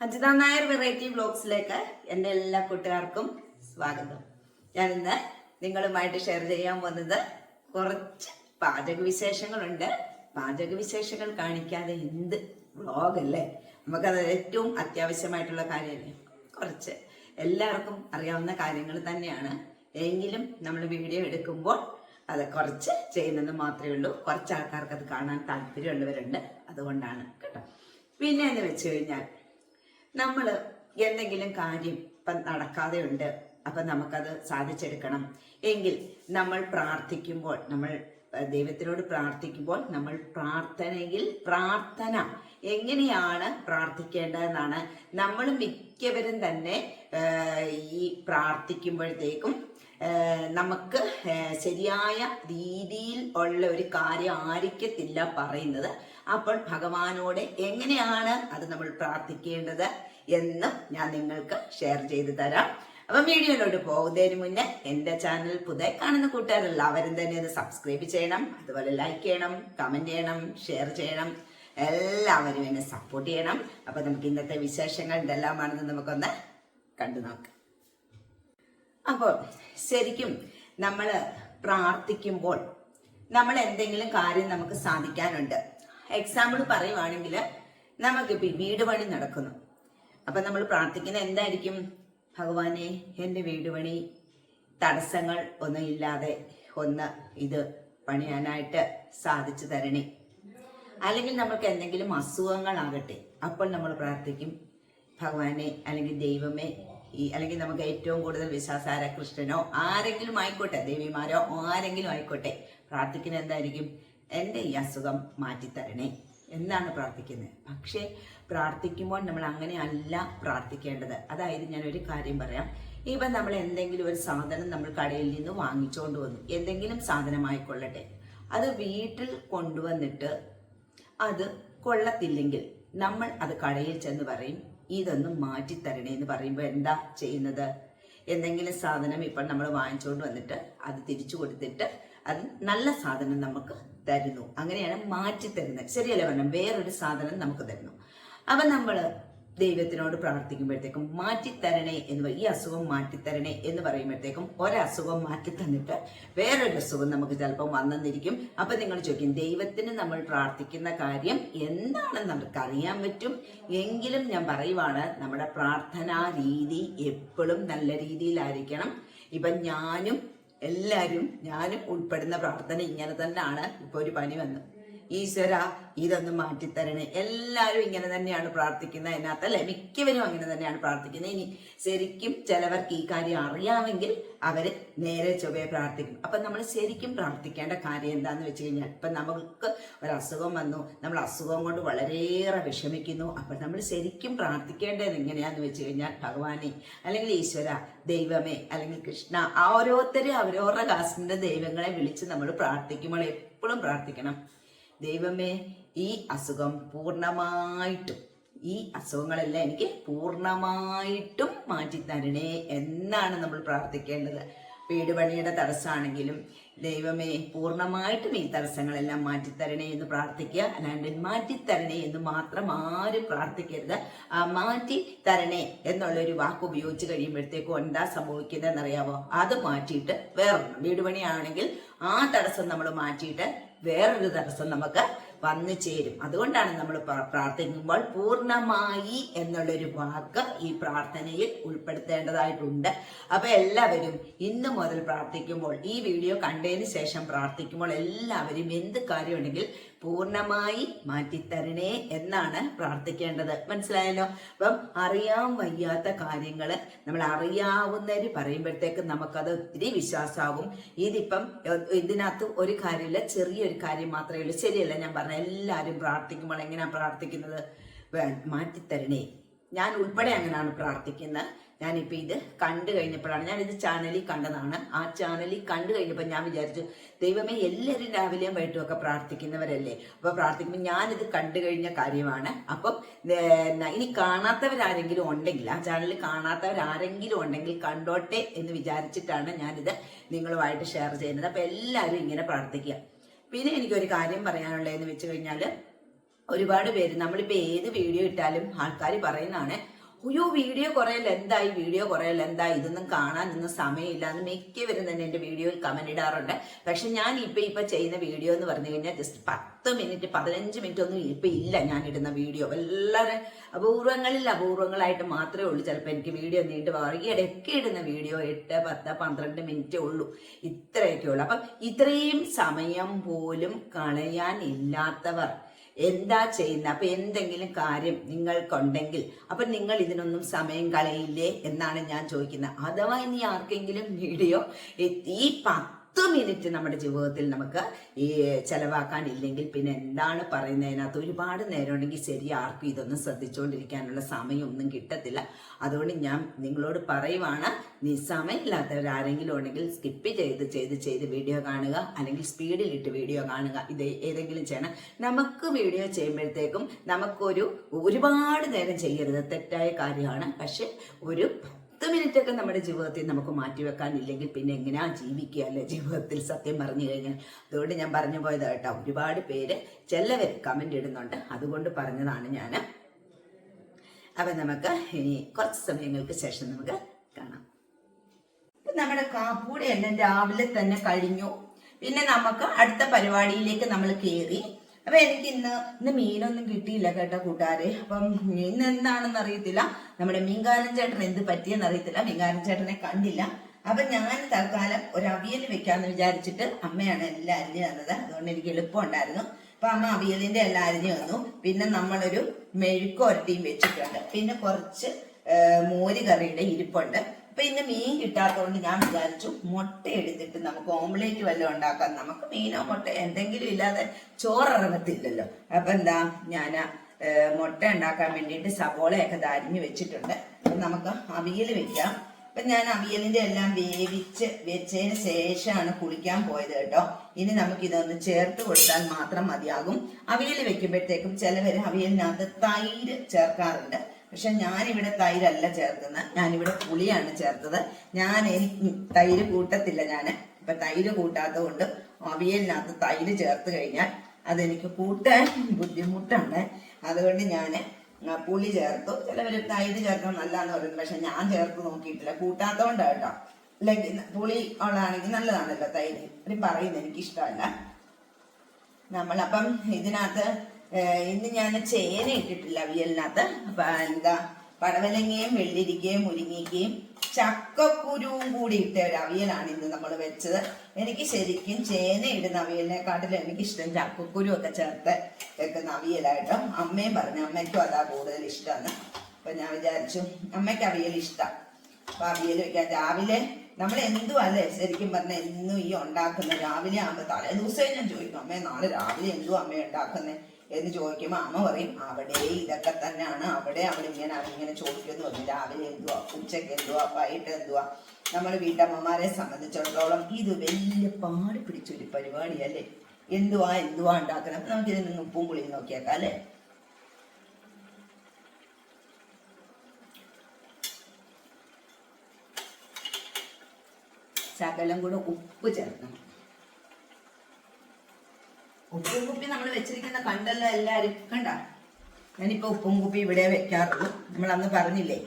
Ajitha Nair variety ബ്ലോഗ്സിലേക്ക് എന്റെ എല്ലാ കൂട്ടുകാർക്കും സ്വാഗതം. ഞാൻ ഇന്ന് നിങ്ങളുമായിട്ട് ഷെയർ ചെയ്യാൻ പോകുന്നത് കുറച്ച് പാചക വിശേഷങ്ങളുണ്ട്. പാചക വിശേഷങ്ങൾ കാണിക്കാതെ എന്ത് വ്ളോഗല്ലേ നമുക്കത് ഏറ്റവും അത്യാവശ്യമായിട്ടുള്ള കാര്യമല്ലേ? കുറച്ച് എല്ലാവർക്കും അറിയാവുന്ന കാര്യങ്ങൾ തന്നെയാണ്. എങ്കിലും നമ്മൾ വീഡിയോ എടുക്കുമ്പോൾ അത് കുറച്ച് ചെയ്യുന്നത് മാത്രമേ ഉള്ളൂ. കുറച്ച് ആൾക്കാർക്ക് അത് കാണാൻ താല്പര്യമുള്ളവരുണ്ട്. അതുകൊണ്ടാണ് കേട്ടോ. പിന്നെ എന്ന് വെച്ച് കഴിഞ്ഞാൽ നമ്മൾ എന്തെങ്കിലും കാര്യം ഇപ്പം നടക്കാതെ ഉണ്ട് അപ്പം നമുക്കത് സാധിച്ചെടുക്കണം. എങ്കിൽ നമ്മൾ പ്രാർത്ഥിക്കുമ്പോൾ നമ്മൾ ദൈവത്തിനോട് പ്രാർത്ഥിക്കുമ്പോൾ നമ്മൾ പ്രാർത്ഥനയിൽ പ്രാർത്ഥന. എങ്ങനെയാണ് പ്രാർത്ഥിക്കേണ്ടതെന്നാണ് നമ്മൾ മിക്കവരും തന്നെ ഈ പ്രാർത്ഥിക്കുമ്പോഴത്തേക്കും നമുക്ക് ശരിയായ രീതിയിൽ ഉള്ള ഒരു കാര്യം ആയിരിക്കത്തില്ല പറയുന്നത്. അപ്പോൾ ഭഗവാനോട് എങ്ങനെയാണ് അത് നമ്മൾ പ്രാർത്ഥിക്കേണ്ടത്? എന്ന് ഞാൻ നിങ്ങൾക്ക് ഷെയർ ചെയ്തു തരാം. അപ്പം വീഡിയോയിലോട്ട് പോകുന്നതിന് മുന്നേ എന്റെ ചാനൽ പുതിയ കാണുന്ന കൂട്ടുകാരെല്ലാവരും തന്നെ ഒന്ന് സബ്സ്ക്രൈബ് ചെയ്യണം. അതുപോലെ ലൈക്ക് ചെയ്യണം കമന്റ് ചെയ്യണം ഷെയർ ചെയ്യണം. എല്ലാവരും എന്നെ സപ്പോർട്ട് ചെയ്യണം. അപ്പം നമുക്ക് ഇന്നത്തെ വിശേഷങ്ങൾ എന്തെല്ലാമാണെന്ന് നമുക്കൊന്ന് കണ്ടു നോക്കാം. അപ്പോൾ ശരിക്കും നമ്മൾ പ്രാർത്ഥിക്കുമ്പോൾ നമ്മൾ എന്തെങ്കിലും കാര്യം നമുക്ക് സാധിക്കാനുണ്ട്. എക്സാമ്പിൾ പറയുവാണെങ്കിൽ നമുക്കിപ്പോൾ വീട് പണി നടക്കുന്നു. അപ്പം നമ്മൾ പ്രാർത്ഥിക്കുന്നത് എന്തായിരിക്കും? ഭഗവാനെ എന്റെ വീട് പണി തടസ്സങ്ങൾ ഒന്നും ഇല്ലാതെ ഒന്ന് ഇത് പണിയാനായിട്ട് സാധിച്ചു തരണേ. അല്ലെങ്കിൽ നമ്മൾക്ക് എന്തെങ്കിലും അസുഖങ്ങളാകട്ടെ അപ്പോൾ നമ്മൾ പ്രാർത്ഥിക്കും. ഭഗവാനെ അല്ലെങ്കിൽ ദൈവമേ ഈ അല്ലെങ്കിൽ നമുക്ക് ഏറ്റവും കൂടുതൽ വിശ്വാസാര കൃഷ്ണനോ ആരെങ്കിലും ആയിക്കോട്ടെ ദേവിമാരോ ആരെങ്കിലും ആയിക്കോട്ടെ പ്രാർത്ഥിക്കുന്ന എന്തായിരിക്കും? എന്റെ ഈ അസുഖം മാറ്റിത്തരണേ. എന്നാണ് പ്രാർത്ഥിക്കുന്നത്. പക്ഷേ പ്രാർത്ഥിക്കുമ്പോൾ നമ്മൾ അങ്ങനെ അല്ല പ്രാർത്ഥിക്കേണ്ടത്. അതായത് ഞാനൊരു കാര്യം പറയാം. ഇപ്പം നമ്മൾ എന്തെങ്കിലും ഒരു സാധനം നമ്മൾ കടയിൽ നിന്ന് വാങ്ങിച്ചുകൊണ്ട് വന്നു. എന്തെങ്കിലും സാധനമായിക്കൊള്ളട്ടെ. അത് വീട്ടിൽ കൊണ്ടുവന്നിട്ട് അത് കൊള്ളത്തില്ലെങ്കിൽ നമ്മൾ അത് കടയിൽ ചെന്ന് പറയും ഇതൊന്നും മാറ്റിത്തരണേ എന്ന് പറയുമ്പോൾ എന്താ ചെയ്യുന്നത്? എന്തെങ്കിലും സാധനം ഇപ്പം നമ്മൾ വാങ്ങിച്ചുകൊണ്ട് വന്നിട്ട് അത് തിരിച്ചു കൊടുത്തിട്ട് അത് നല്ല സാധനം നമുക്ക് തരുന്നു. അങ്ങനെയാണ് മാറ്റി തരുന്നത്. ശരിയല്ല പറഞ്ഞു വേറൊരു സാധനം നമുക്ക് തരുന്നു. അപ്പൊ നമ്മൾ ദൈവത്തിനോട് പ്രാർത്ഥിക്കുമ്പോഴത്തേക്കും മാറ്റിത്തരണേ എന്ന്. ഈ അസുഖം മാറ്റിത്തരണേ എന്ന് പറയുമ്പോഴത്തേക്കും ഒരസുഖം മാറ്റി തന്നിട്ട് വേറൊരു അസുഖം നമുക്ക് ചിലപ്പോൾ വന്നെന്നിരിക്കും. അപ്പൊ നിങ്ങൾ ചോദിക്കും ദൈവത്തിന് നമ്മൾ പ്രാർത്ഥിക്കുന്ന കാര്യം എന്താണെന്ന് നമുക്ക് അറിയാൻ പറ്റും? എങ്കിലും ഞാൻ പറയുവാണ് നമ്മുടെ പ്രാർത്ഥനാ രീതി എപ്പോഴും നല്ല രീതിയിലായിരിക്കണം. ഇപ്പൊ ഞാനും എല്ലാവരും ഞാനും ഉൾപ്പെടുന്ന പ്രാർത്ഥന ഇങ്ങനെ തന്നെയാണ് ഇപ്പൊ ഒരു പനി വന്നു ഈശ്വര ഇതൊന്ന് മാറ്റിത്തരണേ. എല്ലാവരും ഇങ്ങനെ തന്നെയാണ് പ്രാർത്ഥിക്കുന്നത് അതിനകത്ത് അല്ലെ? മിക്കവരും അങ്ങനെ തന്നെയാണ് പ്രാർത്ഥിക്കുന്നത്. ഇനി ശരിക്കും ചിലവർക്ക് ഈ കാര്യം അറിയാമെങ്കിൽ അവർ നേരെ ചൊവ്വയെ പ്രാർത്ഥിക്കും. അപ്പൊ നമ്മൾ ശരിക്കും പ്രാർത്ഥിക്കേണ്ട കാര്യം എന്താന്ന് വെച്ച് കഴിഞ്ഞാൽ ഇപ്പൊ നമുക്ക് ഒരു അസുഖം വന്നു നമ്മൾ അസുഖം കൊണ്ട് വളരെയേറെ വിഷമിക്കുന്നു. അപ്പൊ നമ്മൾ ശരിക്കും പ്രാർത്ഥിക്കേണ്ടത് എങ്ങനെയാന്ന് വെച്ച് കഴിഞ്ഞാൽ ഭഗവാനെ അല്ലെങ്കിൽ ഈശ്വര ദൈവമേ അല്ലെങ്കിൽ കൃഷ്ണ ഓരോരുത്തരും അവരവരുടെ കാസ്റ്റിന്റെ ദൈവങ്ങളെ വിളിച്ച് നമ്മൾ പ്രാർത്ഥിക്കുമ്പോൾ എപ്പോഴും പ്രാർത്ഥിക്കണം. ദൈവമേ ഈ അസുഖം പൂർണമായിട്ടും ഈ അസുഖങ്ങളെല്ലാം എനിക്ക് പൂർണമായിട്ടും മാറ്റിത്തരണേ എന്നാണ് നമ്മൾ പ്രാർത്ഥിക്കേണ്ടത്. വീട് പണിയുടെ തടസ്സമാണെങ്കിലും ദൈവമേ പൂർണമായിട്ടും ഈ തടസ്സങ്ങളെല്ലാം മാറ്റിത്തരണേ എന്ന് പ്രാർത്ഥിക്കുക. അല്ലാണ്ട് മാറ്റിത്തരണേ എന്ന് മാത്രം ആരും പ്രാർത്ഥിക്കരുത്. ആ മാറ്റി തരണേ എന്നുള്ളൊരു വാക്ക് ഉപയോഗിച്ച് കഴിയുമ്പോഴത്തേക്കും എന്താ സംഭവിക്കുന്നതെന്നറിയാമോ അത് മാറ്റിയിട്ട് വേറൊന്നും വീട് പണിയാണെങ്കിൽ ആ തടസ്സം നമ്മൾ മാറ്റിയിട്ട് വേറൊരു തടസ്സം നമുക്ക് വന്നു ചേരും. അതുകൊണ്ടാണ് നമ്മൾ പ്ര- പ്രാർത്ഥിക്കുമ്പോൾ പൂർണമായി എന്നുള്ളൊരു വാക്ക് ഈ പ്രാർത്ഥനയിൽ ഉൾപ്പെടുത്തേണ്ടതായിട്ടുണ്ട്. അപ്പൊ എല്ലാവരും ഇന്ന് മുതൽ പ്രാർത്ഥിക്കുമ്പോൾ ഈ വീഡിയോ കണ്ടതിന് ശേഷം പ്രാർത്ഥിക്കുമ്പോൾ എല്ലാവരും എന്ത് കാര്യമുണ്ടെങ്കിൽ പൂർണമായി മാറ്റിത്തരണേ എന്നാണ് പ്രാർത്ഥിക്കേണ്ടത്. മനസ്സിലായല്ലോ? അപ്പം അറിയാൻ വയ്യാത്ത കാര്യങ്ങൾ നമ്മൾ അറിയാവുന്നവര് പറയുമ്പോഴത്തേക്ക് നമുക്കത് ഒത്തിരി വിശ്വാസമാകും ഇതിപ്പം ഇതിനകത്ത് ഒരു കാര്യമില്ല ചെറിയൊരു കാര്യം മാത്രമേ ഉള്ളൂ. ശരിയല്ല ഞാൻ പറഞ്ഞ എല്ലാവരും പ്രാർത്ഥിക്കുമ്പോൾ എങ്ങനെയാണ് പ്രാർത്ഥിക്കുന്നത്? മാറ്റിത്തരണേ. ഞാൻ ഉൾപ്പെടെ അങ്ങനെയാണ് പ്രാർത്ഥിക്കുന്നത്. ഞാനിപ്പോൾ ഇത് കണ്ടു കഴിഞ്ഞപ്പോഴാണ് ഞാനിത് ചാനലിൽ കണ്ടതാണ്. ആ ചാനലിൽ കണ്ടു കഴിഞ്ഞപ്പോൾ ഞാൻ വിചാരിച്ചു ദൈവമേ എല്ലാവരും രാവിലെയും വൈകിട്ടും ഒക്കെ പ്രാർത്ഥിക്കുന്നവരല്ലേ? അപ്പോൾ പ്രാർത്ഥിക്കുമ്പോൾ ഞാനിത് കണ്ടു കഴിഞ്ഞ കാര്യമാണ്. അപ്പം ഇനി കാണാത്തവരാരെങ്കിലും ഉണ്ടെങ്കിൽ ആ ചാനലിൽ കാണാത്തവരാരെങ്കിലും ഉണ്ടെങ്കിൽ കണ്ടോട്ടെ എന്ന് വിചാരിച്ചിട്ടാണ് ഞാനിത് നിങ്ങളുമായിട്ട് ഷെയർ ചെയ്യുന്നത്. അപ്പോൾ എല്ലാവരും ഇങ്ങനെ പ്രാർത്ഥിക്കുക. പിന്നെ എനിക്കൊരു കാര്യം പറയാനുള്ളതെന്ന് വെച്ച് കഴിഞ്ഞാൽ ഒരുപാട് പേര് നമ്മളിപ്പോൾ ഏത് വീഡിയോ ഇട്ടാലും ആൾക്കാർ പറയുന്നതാണ് അയ്യോ വീഡിയോ കുറയല്ല ലെന്തായി വീഡിയോ കുറയല്ല ലെന്തായി ഇതൊന്നും കാണാൻ ഇന്ന് സമയമില്ല. എന്ന് മിക്കവരും തന്നെ എന്റെ വീഡിയോയിൽ കമന്റ് ഇടാറുണ്ട്. പക്ഷെ ഞാൻ ഇപ്പൊ ഇപ്പൊ ചെയ്യുന്ന വീഡിയോ എന്ന് പറഞ്ഞു കഴിഞ്ഞാൽ ജസ്റ്റ് പത്ത് മിനിറ്റ് പതിനഞ്ച് മിനിറ്റ് ഒന്നും ഇപ്പൊ ഇല്ല ഞാൻ ഇടുന്ന വീഡിയോ. വളരെ അപൂർവങ്ങളിൽ അപൂർവങ്ങളായിട്ട് മാത്രമേ ഉള്ളൂ. ചിലപ്പോൾ എനിക്ക് വീഡിയോ നീണ്ടു പോകാറ് ഈ ഇടയ്ക്ക് ഇടുന്ന വീഡിയോ എട്ട് പത്ത് പന്ത്രണ്ട് മിനിറ്റ് ഉള്ളൂ. ഇത്രയൊക്കെ ഉള്ളൂ. അപ്പം ഇത്രയും സമയം പോലും കളയാനില്ലാത്തവർ എന്താ ചെയ്യുന്നത് അപ്പൊ എന്തെങ്കിലും കാര്യം നിങ്ങൾക്കുണ്ടെങ്കിൽ അപ്പൊ നിങ്ങൾ ഇതിനൊന്നും സമയം കളയില്ലേ എന്നാണ് ഞാൻ ചോദിക്കുന്നത്. അഥവാ ഇനി ആർക്കെങ്കിലും വീഡിയോ ഈ പത്ത് മിനിറ്റ് നമ്മുടെ ജീവിതത്തിൽ നമുക്ക് ഈ ചെലവാക്കാനില്ലെങ്കിൽ പിന്നെ എന്താണ് പറയുന്നതിനകത്ത് ഒരുപാട് നേരം ഉണ്ടെങ്കിൽ ശരി ആർക്കും ഇതൊന്നും ശ്രദ്ധിച്ചുകൊണ്ടിരിക്കാനുള്ള സമയമൊന്നും കിട്ടത്തില്ല. അതുകൊണ്ട് ഞാൻ നിങ്ങളോട് പറയുവാണ് നീ സമയമില്ലാത്തവർ ആരെങ്കിലും ഉണ്ടെങ്കിൽ സ്കിപ്പ് ചെയ്ത് ചെയ്ത് ചെയ്ത് വീഡിയോ കാണുക അല്ലെങ്കിൽ സ്പീഡിലിട്ട് വീഡിയോ കാണുക. ഇത് ഏതെങ്കിലും ചെയ്യണം. നമുക്ക് വീഡിയോ ചെയ്യുമ്പോഴത്തേക്കും നമുക്കൊരു ഒരുപാട് നേരം ചെയ്യരുത്. തെറ്റായ കാര്യമാണ്. പക്ഷെ ഒരു പത്ത് മിനിറ്റ് ഒക്കെ നമ്മുടെ ജീവിതത്തിൽ നമുക്ക് മാറ്റിവെക്കാനില്ലെങ്കിൽ പിന്നെ എങ്ങനെയാ ജീവിക്കുക അല്ലേ? ജീവിതത്തിൽ സത്യം പറഞ്ഞു കഴിഞ്ഞാൽ. അതുകൊണ്ട് ഞാൻ പറഞ്ഞു പോയത് കേട്ടോ ഒരുപാട് പേര് ചിലവർ കമന്റ് ഇടുന്നുണ്ട്. അതുകൊണ്ട് പറഞ്ഞതാണ് ഞാൻ അപ്പൊ നമുക്ക് ഇനി കുറച്ച് സമയങ്ങൾക്ക് ശേഷം നമുക്ക് കാണാം. നമ്മുടെ കാപ്പൂടെ എല്ലാം രാവിലെ തന്നെ കഴിഞ്ഞു. പിന്നെ നമുക്ക് അടുത്ത പരിപാടിയിലേക്ക് നമ്മൾ കയറി അപ്പൊ എനിക്ക് ഇന്ന് ഇന്ന് മീനൊന്നും കിട്ടിയില്ല കേട്ടോ കൂട്ടുകാരെ. അപ്പം ഇന്ന് എന്താണെന്ന് അറിയത്തില്ല. നമ്മുടെ മീൻകാരൻ ചേട്ടൻ എന്ത് പറ്റിയെന്ന് അറിയത്തില്ല. മീൻകാരൻ ചേട്ടനെ കണ്ടില്ല. അപ്പൊ ഞാൻ തൽക്കാലം ഒരു അവിയൽ വെക്കാന്ന് വിചാരിച്ചിട്ട് അമ്മയാണ് എല്ലാം അരിഞ്ഞു തന്നത്. അതുകൊണ്ട് എനിക്ക് എളുപ്പമുണ്ടായിരുന്നു. അപ്പൊ അമ്മ അവിയലിന്റെ എല്ലാം അരിഞ്ഞു വന്നു പിന്നെ നമ്മളൊരു മെഴുക്കുരട്ടിയും വെച്ചിട്ടുണ്ട്. പിന്നെ കുറച്ച് മോര് കറിയുടെ ഇരിപ്പുണ്ട്. അപ്പൊ ഇന്ന് മീൻ കിട്ടാത്തതുകൊണ്ട് ഞാൻ വിചാരിച്ചു മുട്ട എടുത്തിട്ട് നമുക്ക് ഓംലേറ്റ് വല്ലതും ഉണ്ടാക്കാം. നമുക്ക് മീനോ മുട്ട എന്തെങ്കിലും ഇല്ലാതെ ചോറ് ഇറങ്ങത്തില്ലല്ലോ അപ്പൊ എന്താ ഞാൻ മുട്ട ഉണ്ടാക്കാൻ വേണ്ടിയിട്ട് സവോളയൊക്കെ ധാരിഞ്ഞ് വെച്ചിട്ടുണ്ട്. അപ്പൊ നമുക്ക് അവിയൽ വെക്കാം. അപ്പൊ ഞാൻ അവിയലിന്റെ എല്ലാം വേവിച്ച് വെച്ചതിന് ശേഷമാണ് കുളിക്കാൻ പോയത് കേട്ടോ. ഇനി നമുക്ക് ഇതൊന്ന് ചേർത്ത് കൊടുത്താൽ മാത്രം മതിയാകും. അവിയൽ വെക്കുമ്പോഴത്തേക്കും ചിലവര് അവിയലിനകത്ത് തൈര് ചേർക്കാറുണ്ട്. പക്ഷെ ഞാനിവിടെ തൈരല്ല ചേർക്കുന്നത്. ഞാനിവിടെ പുളിയാണ് ചേർത്തത്. ഞാൻ തൈര് കൂട്ടത്തില്ല ഞാൻ ഇപ്പൊ തൈര് കൂട്ടാത്തത് കൊണ്ട് അവിയലിനകത്ത് തൈര് ചേർത്ത് കഴിഞ്ഞാൽ അതെനിക്ക് കൂട്ടാൻ ബുദ്ധിമുട്ടാണ്. അതുകൊണ്ട് ഞാൻ പുളി ചേർത്തു. ചിലവർ തൈര് ചേർക്കണം നല്ലതാന്ന് പറയുന്നത് പക്ഷെ ഞാൻ ചേർത്ത് നോക്കിയിട്ടില്ല. കൂട്ടാത്തോണ്ടാ കേട്ടോ അല്ലെങ്കിൽ പുളി ഉള്ളതാണെങ്കിൽ നല്ലതാണല്ലോ തൈര്. ഒരു പറയുന്നത് എനിക്കിഷ്ടമല്ല. നമ്മളപ്പം ഇതിനകത്ത് ഇന്ന് ഞാൻ ചേന ഇട്ടിട്ടില്ല അവിയലിനകത്ത് എന്താ പടവലങ്ങയും വെള്ളിരിക്കയും മുരിങ്ങിക്കയും ചക്കക്കുരുവും കൂടി ഇട്ട ഒരു അവിയലാണ് ഇന്ന് നമ്മൾ വെച്ചത്. എനിക്ക് ശരിക്കും ചേന ഇടുന്ന അവിയലിനെക്കാട്ടിലും എനിക്ക് ഇഷ്ടം ചക്കക്കുരു ഒക്കെ ചേർത്ത് വെക്കുന്ന അവിയലായിട്ടും. അമ്മയും പറഞ്ഞു അമ്മയ്ക്കും അതാ കൂടുതൽ ഇഷ്ടമാണ് അപ്പൊ ഞാൻ വിചാരിച്ചു അമ്മയ്ക്ക് അവിയൽ ഇഷ്ടം. അപ്പൊ അവിയൽ വെക്കാൻ രാവിലെ നമ്മൾ എന്തും അല്ലേ ശരിക്കും പറഞ്ഞാൽ എന്നും ഈ ഉണ്ടാക്കുന്ന രാവിലെ ആകുമ്പോൾ തലേ ദിവസമേ ഞാൻ ചോദിക്കും അമ്മേ നാളെ രാവിലെ എന്തും അമ്മ ഉണ്ടാക്കുന്നത് എന്ന് ചോദിക്കുമ്പോൾ അമ്മ പറയും അവിടെ ഇതൊക്കെ തന്നെയാണ്. അവിടെ അവിടെ ഇങ്ങനെ അവരിങ്ങനെ ചോദിക്കുമെന്ന് പറഞ്ഞു രാവിലെ എന്തുവാ? ഉച്ചയ്ക്ക് എന്തുവാ? വൈകിട്ട് എന്തുവാ? നമ്മൾ വീട്ടമ്മമാരെ സംബന്ധിച്ചിടത്തോളം ഇത് വലിയ പാടി പിടിച്ചൊരു പരിപാടിയല്ലേ? എന്തുവാ എന്തുവാ ഉണ്ടാക്കണം? അപ്പൊ നമുക്ക് ഇതിന് ഉപ്പും പുളിയും നോക്കിയേക്കാം അല്ലേ? ശകലം കൂടെ ഉപ്പ് ചേർക്കണം. ഉപ്പും കുപ്പി നമ്മൾ വെച്ചിരിക്കുന്ന കണ്ടല്ലോ എല്ലാരും. കണ്ട? ഞാനിപ്പോ ഉപ്പും കുപ്പി ഇവിടെ വെക്കാറുള്ളൂ. നമ്മൾ അന്ന് പറഞ്ഞില്ലേ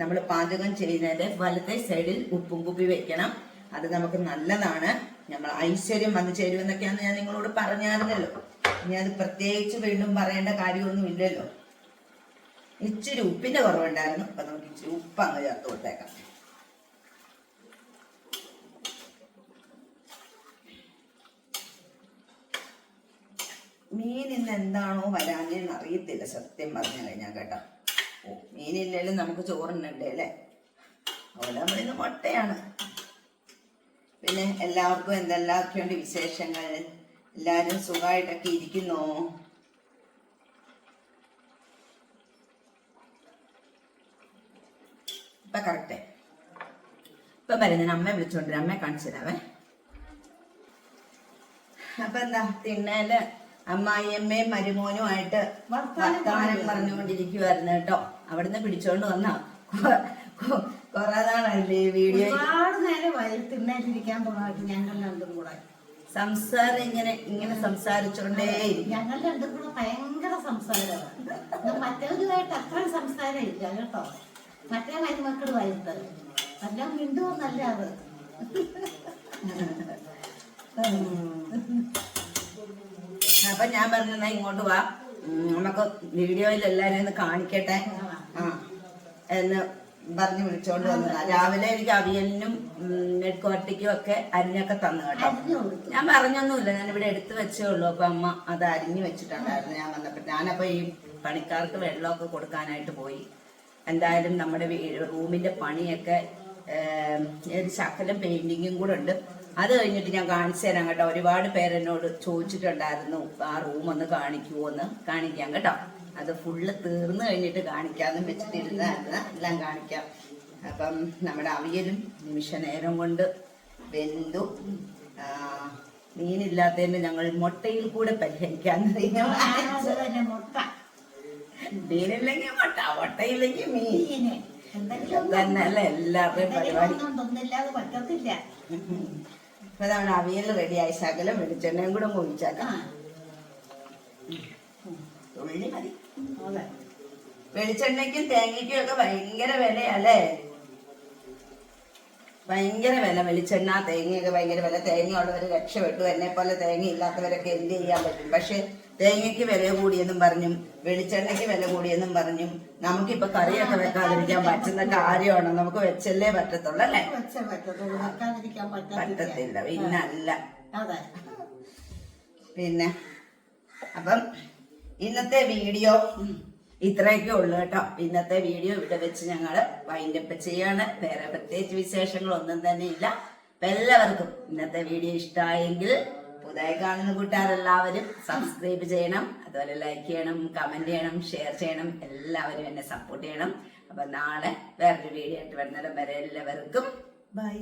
നമ്മൾ പാചകം ചെയ്യുന്നതിന്റെ വലത്തെ സൈഡിൽ ഉപ്പും കുപ്പി വെക്കണം. അത് നമുക്ക് നല്ലതാണ്. നമ്മൾ ഐശ്വര്യം വന്നു ചേരുമെന്നൊക്കെയാണ് ഞാൻ നിങ്ങളോട് പറഞ്ഞായിരുന്നല്ലോ. ഇനി അത് പ്രത്യേകിച്ച് വീണ്ടും പറയേണ്ട കാര്യമൊന്നും ഇല്ലല്ലോ ഇച്ചിരി ഉപ്പിന്റെ കുറവുണ്ടായിരുന്നു. അപ്പൊ നമുക്ക് ഇച്ചിരി ഉപ്പ് അങ്ങ് ചേർത്ത് കൊടുത്തേക്കാം. മീൻ ഇന്ന് എന്താണോ വരാനെന്ന് അറിയത്തില്ല സത്യം പറഞ്ഞു കഴിഞ്ഞാൽ കേട്ടോ. ഓ മീനില്ലെങ്കിലും നമുക്ക് ചോറിനുണ്ടേ അല്ലേ? അവിടെ നമ്മൾ ഇന്ന് മുട്ടയാണ്. പിന്നെ എല്ലാവർക്കും എന്തെല്ലാമൊക്കെയുണ്ട് വിശേഷങ്ങൾ? എല്ലാവരും സുഖമായിട്ടൊക്കെ ഇരിക്കുന്നു? ഇപ്പൊ കറക്റ്റ്. ഇപ്പൊ വരുന്നതിന് അമ്മയെ വിളിച്ചോണ്ടിരുന്ന അമ്മയെ കാണിച്ചു തരാവേ. അപ്പൊ എന്താ തിണ്ണേൽ അമ്മായിയമ്മയും മരുമോനുമായിട്ട് വർത്താനം പറഞ്ഞുകൊണ്ടിരിക്കുവായിരുന്നു കേട്ടോ. അവിടുന്ന് പിടിച്ചോണ്ട് വന്ന. കൊറേ നാളല്ലേ വീഡിയോ ഒരുപാട് നേരെ വയൽ തിണ്ണായിട്ടിരിക്കാൻ പോകാൻ ഞങ്ങൾ രണ്ടും കൂടെ. സംസാരം ഇങ്ങനെ ഇങ്ങനെ സംസാരിച്ചോണ്ടേ ഞങ്ങൾ രണ്ടും കൂടെ ഭയങ്കര സംസാരമാണ്. മറ്റേതുമായിട്ട് അത്ര സംസാരം ഇല്ല കേട്ടോ. മറ്റേ മരുമക്കളുമായിട്ട് എല്ലാം മിണ്ടുവന്നല്ല അത്. അപ്പൊ ഞാൻ പറഞ്ഞാ ഇങ്ങോട്ട് വാ. നമുക്ക് വീഡിയോയിൽ എല്ലാരും ഒന്ന് കാണിക്കട്ടെ. ആ. എന്ന് പറഞ്ഞു വിളിച്ചോണ്ട് വന്നതാ രാവിലെ എനിക്ക് അവിയലിനും നെടുക്കോട്ടയ്ക്കും ഒക്കെ അരിഞ്ഞൊക്കെ തന്നു കേട്ടോ. ഞാൻ പറഞ്ഞൊന്നുമില്ല. ഞാൻ ഇവിടെ എടുത്തു വെച്ചേ ഉള്ളൂ. അപ്പൊ അമ്മ അത് അരിഞ്ഞു വെച്ചിട്ടുണ്ടായിരുന്നു. ഞാൻ വന്നപ്പോ ഞാനപ്പോ ഈ പണിക്കാർക്ക് വെള്ളമൊക്കെ കൊടുക്കാനായിട്ട് പോയി. എന്തായാലും നമ്മുടെ റൂമിന്റെ പണിയൊക്കെ ഒരു ശകലം പെയിന്റിങ്ങും കൂടെ ഉണ്ട്. അത് കഴിഞ്ഞിട്ട് ഞാൻ കാണിച്ചു തരാം കേട്ടോ. ഒരുപാട് പേരെന്നോട് ചോദിച്ചിട്ടുണ്ടായിരുന്നു ആ റൂം ഒന്ന് കാണിക്കുമോ എന്ന്? കാണിക്കാം കേട്ടോ. അത് ഫുള്ള് തീർന്നു കഴിഞ്ഞിട്ട് കാണിക്കാമെന്നും വെച്ചിട്ടിരുന്നായിരുന്നു എല്ലാം കാണിക്കാം. അപ്പം നമ്മുടെ അവിയലും നിമിഷ നേരം കൊണ്ട് വെന്തു. മീനില്ലാത്തതിന് ഞങ്ങൾ മുട്ടയിൽ കൂടെ പരിഹരിക്കാൻ മീനില്ലെങ്കിൽ മുട്ട മുട്ടയില്ലെങ്കിൽ മീൻ. തന്നെ അല്ല എല്ലാവരുടെയും പരിപാടി. ഇപ്പൊ നമ്മുടെ അവിയൽ റെഡിയായി ശകലം വെളിച്ചെണ്ണയും കൂടെ മതി. വെളിച്ചെണ്ണയ്ക്കും തേങ്ങയ്ക്കും ഒക്കെ ഭയങ്കര വിലയല്ലേ ഭയങ്കര വില വെളിച്ചെണ്ണ തേങ്ങയൊക്കെ ഭയങ്കര വില. തേങ്ങ ഉള്ളവർ രക്ഷപ്പെട്ടു. എന്നെ പോലെ തേങ്ങ ഇല്ലാത്തവരൊക്കെ എന്ത് ചെയ്യാൻ പറ്റും? പക്ഷെ തേങ്ങയ്ക്ക് വില കൂടിയെന്നും പറഞ്ഞും വെളിച്ചെണ്ണയ്ക്ക് വില കൂടിയെന്നും പറഞ്ഞും നമുക്കിപ്പൊ കറിയൊക്കെ വെക്കാതിരിക്കാൻ പറ്റുന്ന കാര്യമാണ്. നമുക്ക് വെച്ചല്ലേ പറ്റത്തുള്ളൂ അല്ലേ? പറ്റത്തില്ല പറ്റത്തില്ല. പിന്നെ അല്ല അതെ. പിന്നെ അപ്പം ഇന്നത്തെ വീഡിയോ ഇത്രയൊക്കെ ഉള്ളു കേട്ടോ. ഇന്നത്തെ വീഡിയോ ഇവിടെ വെച്ച് ഞങ്ങൾ വൈൻഡപ്പ് ചെയ്യാണ്. വേറെ പ്രത്യേകിച്ച് വിശേഷങ്ങളൊന്നും തന്നെ ഇല്ല. എല്ലാവർക്കും ഇന്നത്തെ വീഡിയോ ഇഷ്ടമായെങ്കിൽ പുതിയ കാണുന്ന കൂട്ടുകാരെല്ലാവരും സബ്സ്ക്രൈബ് ചെയ്യണം. അതുപോലെ ലൈക്ക് ചെയ്യണം കമന്റ് ചെയ്യണം ഷെയർ ചെയ്യണം. എല്ലാവരും എന്നെ സപ്പോർട്ട് ചെയ്യണം. അപ്പൊ നാളെ വേറൊരു വീഡിയോ ആയിട്ട് വരുന്നിടം വരെ എല്ലാവർക്കും ബൈ